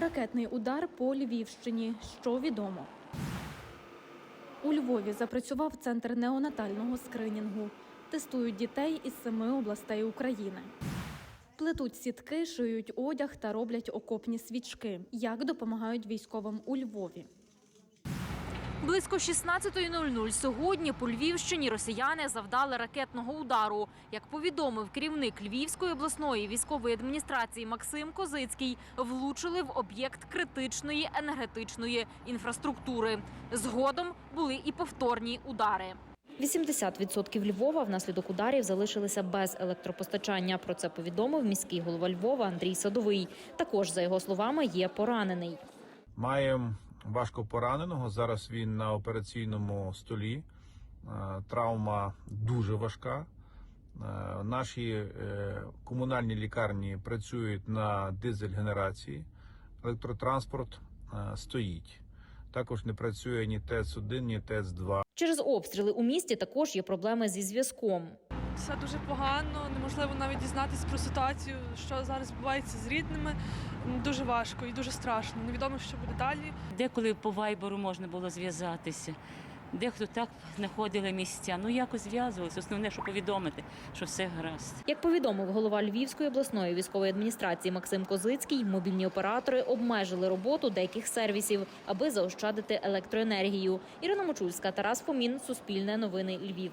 Ракетний удар по Львівщині. Що відомо? У Львові запрацював центр неонатального скринінгу. Тестують дітей із семи областей України. Плетуть сітки, шиють одяг та роблять окопні свічки. Як допомагають військовим у Львові? Близько 16.00 сьогодні по Львівщині росіяни завдали ракетного удару. Як повідомив керівник Львівської обласної військової адміністрації Максим Козицький, влучили в об'єкт критичної енергетичної інфраструктури. Згодом були і повторні удари. 80% Львова внаслідок ударів залишилися без електропостачання. Про це повідомив міський голова Львова Андрій Садовий. Також, за його словами, є поранений. Маємо важко пораненого. Зараз він на операційному столі. Е, Травма дуже важка. Е, Наші е, комунальні лікарні працюють на дизель-генерації. Електротранспорт стоїть. Також не працює ні ТЕЦ-1, ні ТЕЦ-2. Через обстріли у місті також є проблеми зі зв'язком. Все дуже погано, неможливо навіть дізнатися про ситуацію, що зараз відбувається з рідними. Дуже важко і дуже страшно. Невідомо, що буде далі. Деколи по вайберу можна було зв'язатися. Дехто так знаходили місця. Ну якось зв'язувалися. Основне, що повідомити, що все гаразд. Як повідомив голова Львівської обласної військової адміністрації Максим Козицький, мобільні оператори обмежили роботу деяких сервісів, аби заощадити електроенергію. Ірина Мочульська, Тарас Фомін, Суспільне новини Львів.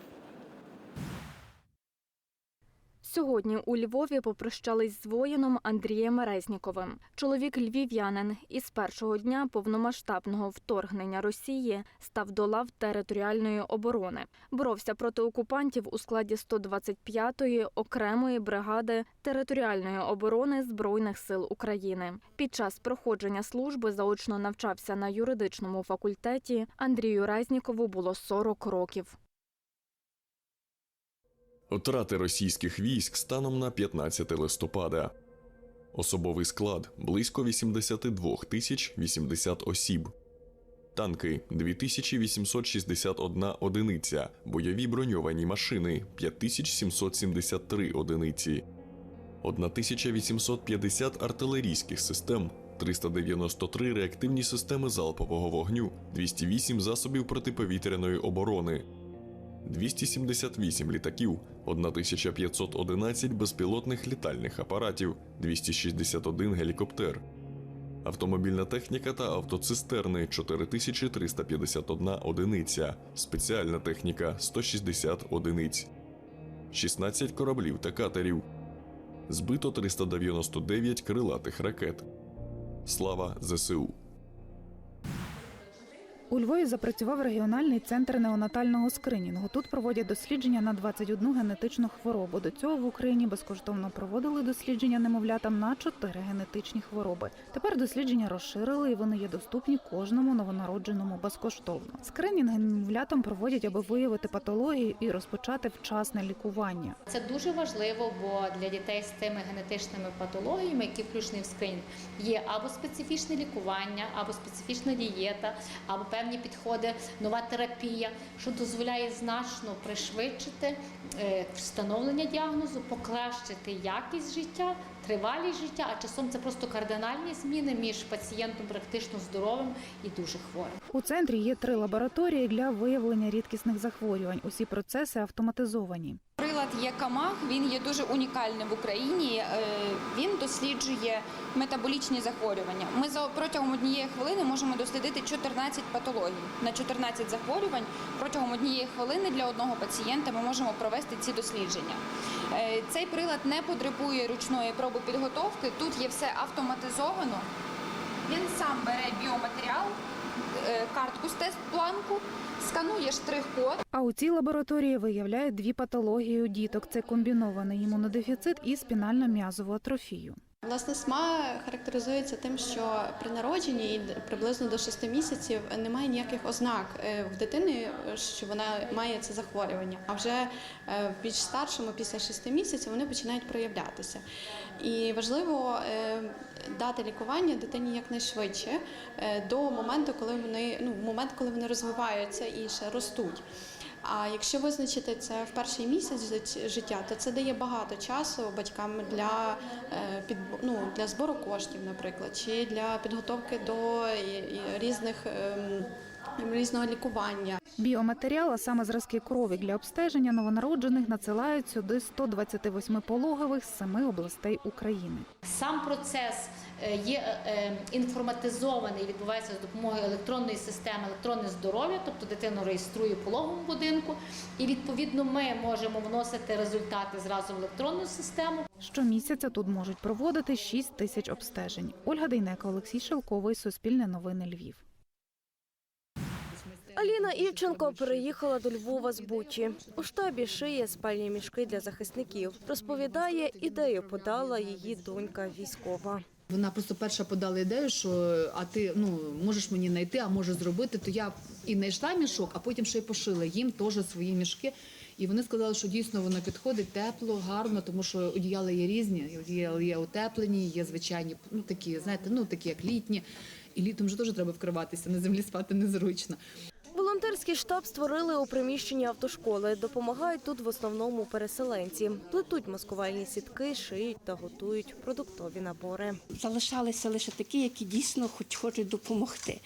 Сьогодні у Львові попрощались з воїном Андрієм Резніковим. Чоловік львів'янин із першого дня повномасштабного вторгнення Росії став до лав територіальної оборони. Боровся проти окупантів у складі 125-ї окремої бригади територіальної оборони Збройних сил України. Під час проходження служби заочно навчався на юридичному факультеті. Андрію Резнікову було 40 років. Втрати російських військ станом на 15 листопада. Особовий склад близько 82 тисяч 80 осіб. Танки 2861 одиниця, бойові броньовані машини 5773 одиниці, 1850 артилерійських систем, 393 реактивні системи залпового вогню, 208 засобів протиповітряної оборони, 278 літаків, 1511 безпілотних літальних апаратів, 261 гелікоптер, автомобільна техніка та автоцистерни 4351 одиниця, спеціальна техніка 160 одиниць, 16 кораблів та катерів, збито 399 крилатих ракет. Слава ЗСУ! У Львові запрацював регіональний центр неонатального скринінгу. Тут проводять дослідження на 21 генетичну хворобу. До цього в Україні безкоштовно проводили дослідження немовлятам на 4 генетичні хвороби. Тепер дослідження розширили і вони є доступні кожному новонародженому безкоштовно. Скринінги немовлятам проводять, аби виявити патології і розпочати вчасне лікування. Це дуже важливо, бо для дітей з тими генетичними патологіями, які включені в скринінг, є або специфічне лікування, або специфічна дієта, або певні підходи, нова терапія, що дозволяє значно пришвидшити е, встановлення діагнозу, покращити якість життя, тривалість життя, а часом це просто кардинальні зміни між пацієнтом практично здоровим і дуже хворим. У центрі є три лабораторії для виявлення рідкісних захворювань. Усі процеси автоматизовані. Прилад є Камах, він є дуже унікальним в Україні. Е, Він досліджує метаболічні захворювання. Ми за протягом однієї хвилини можемо дослідити 14 патологій на 14 захворювань. Протягом однієї хвилини для одного пацієнта ми можемо провести ці дослідження. Е, Цей прилад не потребує ручної проби підготовки. Тут є все автоматизовано. Він сам бере біоматеріал, е, картку з тест-планку, сканує штрих-код. А у цій лабораторії виявляють дві патології у діток: це комбінований імунодефіцит і спінально-м'язову атрофію. Власне, СМА характеризується тим, що при народженні і приблизно до 6 місяців немає ніяких ознак е, в дитини, що вона має це захворювання. А вже е, в більш старшому, після 6 місяців, вони починають проявлятися. І важливо е, дати лікування дитині якнайшвидше до моменту, коли вони ну момент, коли вони розвиваються і ще ростуть. А якщо визначити це в перший місяць життя, то це дає багато часу батькам для, е, ну, для збору коштів, наприклад, чи для підготовки до і різних ем, різного лікування. Біоматеріал, а саме зразки крові для обстеження новонароджених, надсилають сюди 128 пологових з семи областей України. Сам процес е, є е, інформатизований, відбувається з допомогою електронної системи електронне здоров'я, тобто дитину реєструє в пологовому будинку, і відповідно ми можемо вносити результати зразу в електронну систему. Щомісяця тут можуть проводити 6 тисяч обстежень. Ольга Дейнека, Олексій Шелковий, Суспільне новини Львів. Аліна Івченко переїхала до Львова з Бучі. У штабі шиє спальні мішки для захисників. Розповідає, ідею подала її донька військова. Вона просто перша подала ідею, що а ти ну можеш мені знайти, а можеш зробити. То я і знайшла мішок, а потім ще й пошила їм теж свої мішки. І вони сказали, що дійсно воно підходить тепло, гарно, тому що одіяла є різні. Одіяла є утеплені, є звичайні, ну такі, знаєте, ну такі як літні. І літом вже теж треба вкриватися, на землі спати незручно. Волонтерський штаб створили у приміщенні автошколи. Допомагають тут в основному переселенці. Плетуть маскувальні сітки, шиють та готують продуктові набори. залишалися лише такі, які дійсно хоч хочуть допомогти,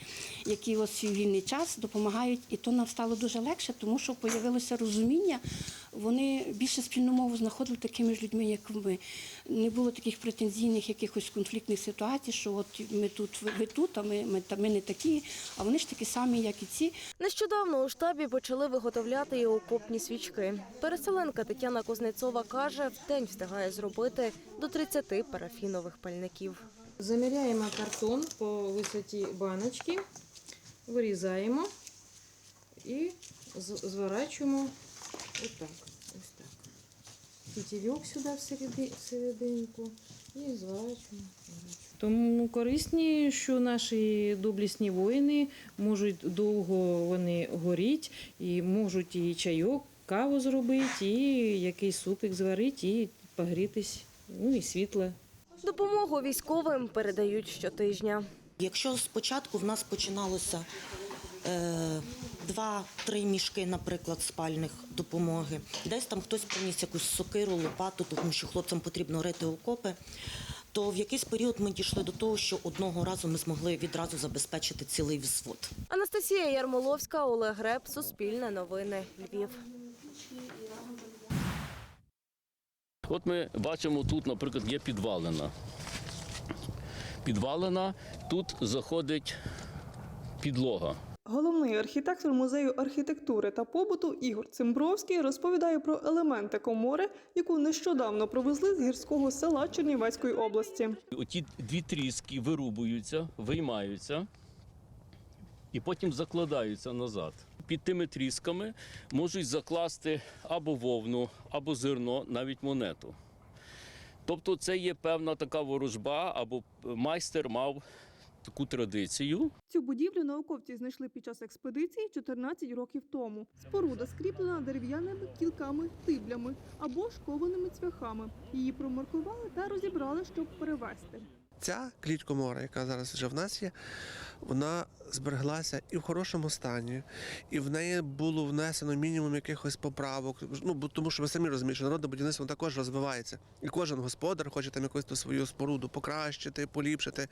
які ось свій вільний час допомагають, і то нам стало дуже легше, тому що з'явилося розуміння. Вони більше спільну мову знаходили такими ж людьми, як ми. Не було таких претензійних якихось конфліктних ситуацій, що от ми тут, ви тут, а ми, ми, та ми не такі, а вони ж такі самі, як і ці. Нещодавно у штабі почали виготовляти і окопні свічки. Переселенка Тетяна Кузнецова каже, в день встигає зробити до 30 парафінових пальників. Заміряємо картон по висоті баночки, вирізаємо і зворачуємо отак. Фітільок сюди всереди- всерединку і зворачуємо. Тому корисні, що наші доблісні воїни можуть довго вони горіть і можуть і чайок, каву зробити, і якийсь супик зварити, і погрітись, ну і світло Допомогу військовим передають щотижня. Якщо спочатку в нас починалося е, два-три мішки, наприклад, спальних допомоги, десь там хтось приніс якусь сокиру, лопату, тому що хлопцям потрібно рити окопи, то в якийсь період ми дійшли до того, що одного разу ми змогли відразу забезпечити цілий взвод. Анастасія Ярмоловська, Олег Греб, Суспільне новини, Львів. От ми бачимо тут, наприклад, є підвалина. Підвалина, тут заходить підлога. Головний архітектор музею архітектури та побуту Ігор Цимбровський розповідає про елементи комори, яку нещодавно привезли з гірського села Чернівецької області. Оті дві тріски вирубуються, виймаються і потім закладаються назад. Під тими трісками можуть закласти або вовну, або зерно, навіть монету. Тобто це є певна така ворожба, або майстер мав таку традицію. Цю будівлю науковці знайшли під час експедиції 14 років тому. Споруда скріплена дерев'яними кілками, тиблями або шкованими цвяхами. Її промаркували та розібрали, щоб перевезти. Ця клітка мора, яка зараз вже в нас є, вона збереглася і в хорошому стані, і в неї було внесено мінімум якихось поправок. Ну тому, що ви самі розумієте, що народне будівництво також розвивається, і кожен господар хоче там якусь ту свою споруду покращити, поліпшити.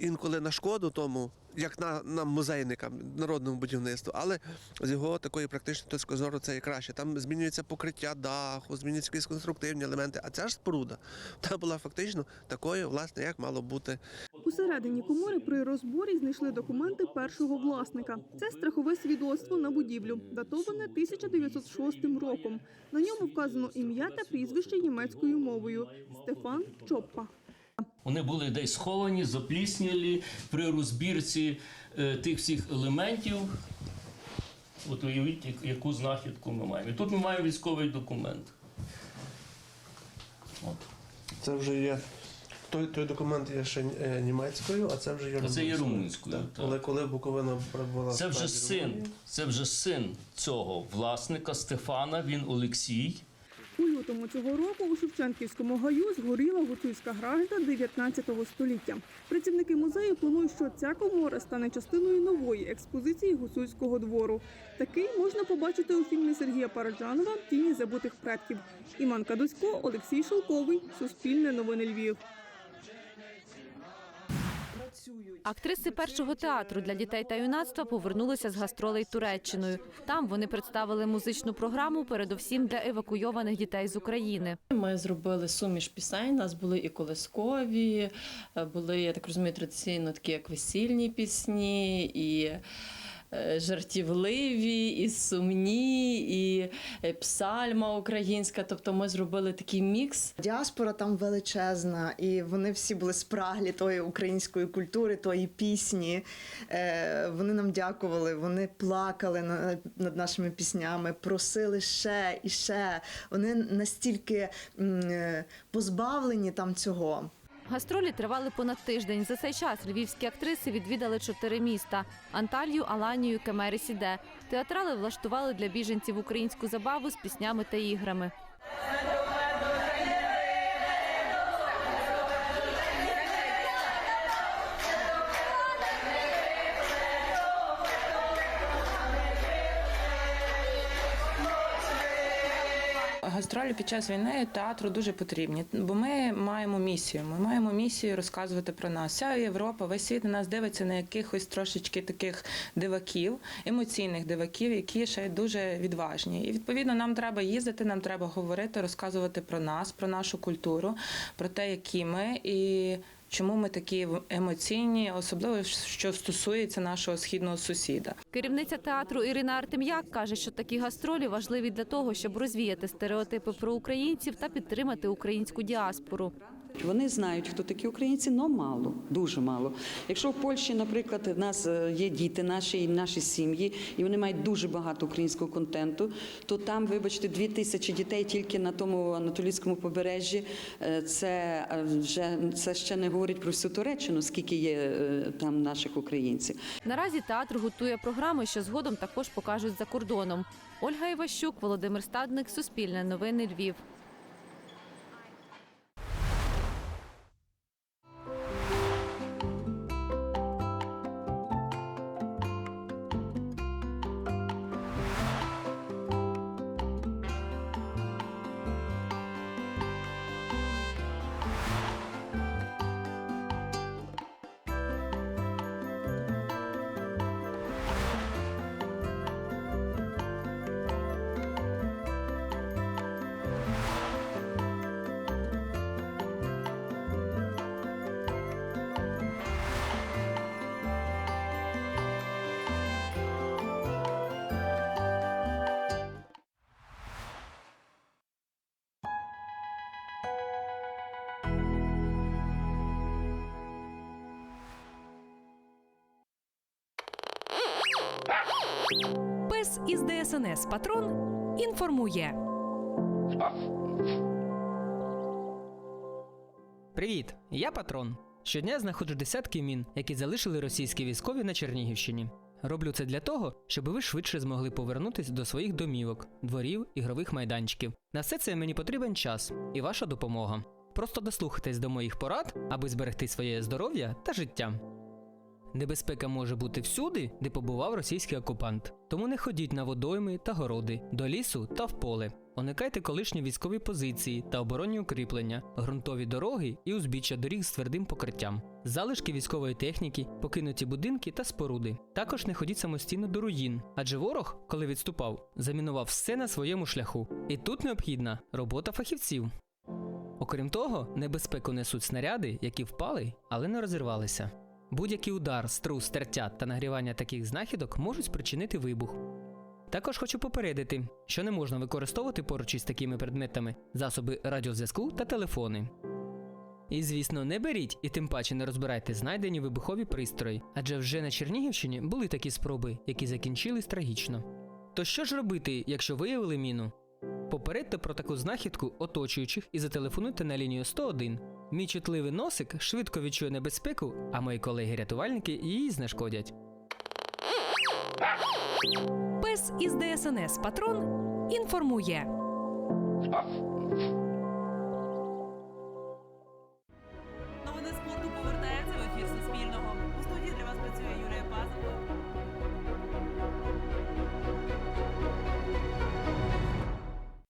Інколи на шкоду тому, як на нам музейникам, народному будівництву, але з його такої практичної точки зору це і краще. Там змінюється покриття даху, змінюються якісь конструктивні елементи. А ця ж споруда та була фактично такою, власне, як мало бути. Усередині комори при розборі знайшли документи першого власника. Це страхове свідоцтво на будівлю, датоване 1906 роком. На ньому вказано ім'я та прізвище німецькою мовою Стефан Чоппа. Вони були десь сховані, запліснілі при розбірці е, тих всіх елементів. От уявіть, як- яку знахідку ми маємо. І тут ми маємо військовий документ. От. Це вже є. Той, той документ є ще е, німецькою, а це вже є це є румунською. Так, так. Коли, коли Буковина перебувала Це вже син. Це вже син цього власника Стефана. Він Олексій. У лютому цього року у Шевченківському гаю згоріла гуцульська грамота 19 століття. Працівники музею планують, що ця комора стане частиною нової експозиції гуцульського двору. Такий можна побачити у фільмі Сергія Параджанова Тіні забутих предків. Іман Кадусько, Олексій Шелковий, Суспільне новини Львів. Актриси першого театру для дітей та юнацтва повернулися з гастролей Туреччиною. Там вони представили музичну програму, передовсім для евакуйованих дітей з України. Ми зробили суміш пісень. У нас були і колискові, е, були, я так розумію, традиційно такі як весільні пісні, і жартівливі, і сумні, і е, псальма українська. Тобто ми зробили такий мікс. Діаспора там величезна, і вони всі були спраглі тої української культури, тої пісні. Е, Вони нам дякували, вони плакали над нашими піснями, просили ще і ще. Вони настільки е, позбавлені там цього. Гастролі тривали понад тиждень. За цей час львівські актриси відвідали чотири міста: Анталію, Аланію, Кемері Сіде. Театрали влаштували для біженців українську забаву з піснями та іграми. Гастролі під час війни театру дуже потрібні, бо ми маємо місію. Ми маємо місію розказувати про нас. Вся Європа, весь світ на нас дивиться на якихось трошечки таких диваків, емоційних диваків, які ще дуже відважні. І відповідно нам треба їздити, нам треба говорити, розказувати про нас, про нашу культуру, про те, які ми і. Чому ми такі емоційні, особливо що стосується нашого східного сусіда? Керівниця театру Ірина Артем'як каже, що такі гастролі важливі для того, щоб розвіяти стереотипи про українців та підтримати українську діаспору. Вони знають, хто такі українці, але мало, дуже мало. Якщо в Польщі, наприклад, в нас е, є діти наші і наші сім'ї, і вони мають дуже багато українського контенту, то там, вибачте, дві тисячі дітей тільки на тому анатолійському побережжі. е, Це е, вже це ще не говорить про всю Туреччину, скільки є там наших українців. Наразі театр готує програми, що згодом також покажуть за кордоном. Ольга Іващук, Володимир Стадник, Суспільне новини Львів. Пес із ДСНС Патрон інформує. Привіт, я патрон. Щодня знаходжу десятки мін, які залишили російські військові на Чернігівщині. Роблю це для того, щоб ви швидше змогли повернутися до своїх домівок, дворів, ігрових майданчиків. На все це мені потрібен час і ваша допомога. Просто дослухайтесь до моїх порад, аби зберегти своє здоров'я та життя. Небезпека може бути всюди, де побував російський окупант. Тому не ходіть на водойми та городи, до лісу та в поле. Уникайте колишні військові позиції та оборонні укріплення, ґрунтові дороги і узбіччя доріг з твердим покриттям, залишки військової техніки, покинуті будинки та споруди. Також не ходіть самостійно до руїн, адже ворог, коли відступав, замінував все на своєму шляху. І тут необхідна робота фахівців. Окрім того, небезпеку несуть снаряди, які впали, але не розірвалися. Будь-який удар, струс, тертя та нагрівання таких знахідок можуть спричинити вибух. Також хочу попередити, що не можна використовувати поруч із такими предметами засоби радіозв'язку та телефони. І, звісно, не беріть і тим паче не розбирайте знайдені вибухові пристрої, адже вже на Чернігівщині були такі спроби, які закінчились трагічно. То що ж робити, якщо виявили міну? Попередьте про таку знахідку оточуючих і зателефонуйте на лінію 101. Мій чутливий носик швидко відчує небезпеку, а мої колеги-рятувальники її знешкодять. Пес із ДСНС Патрон інформує.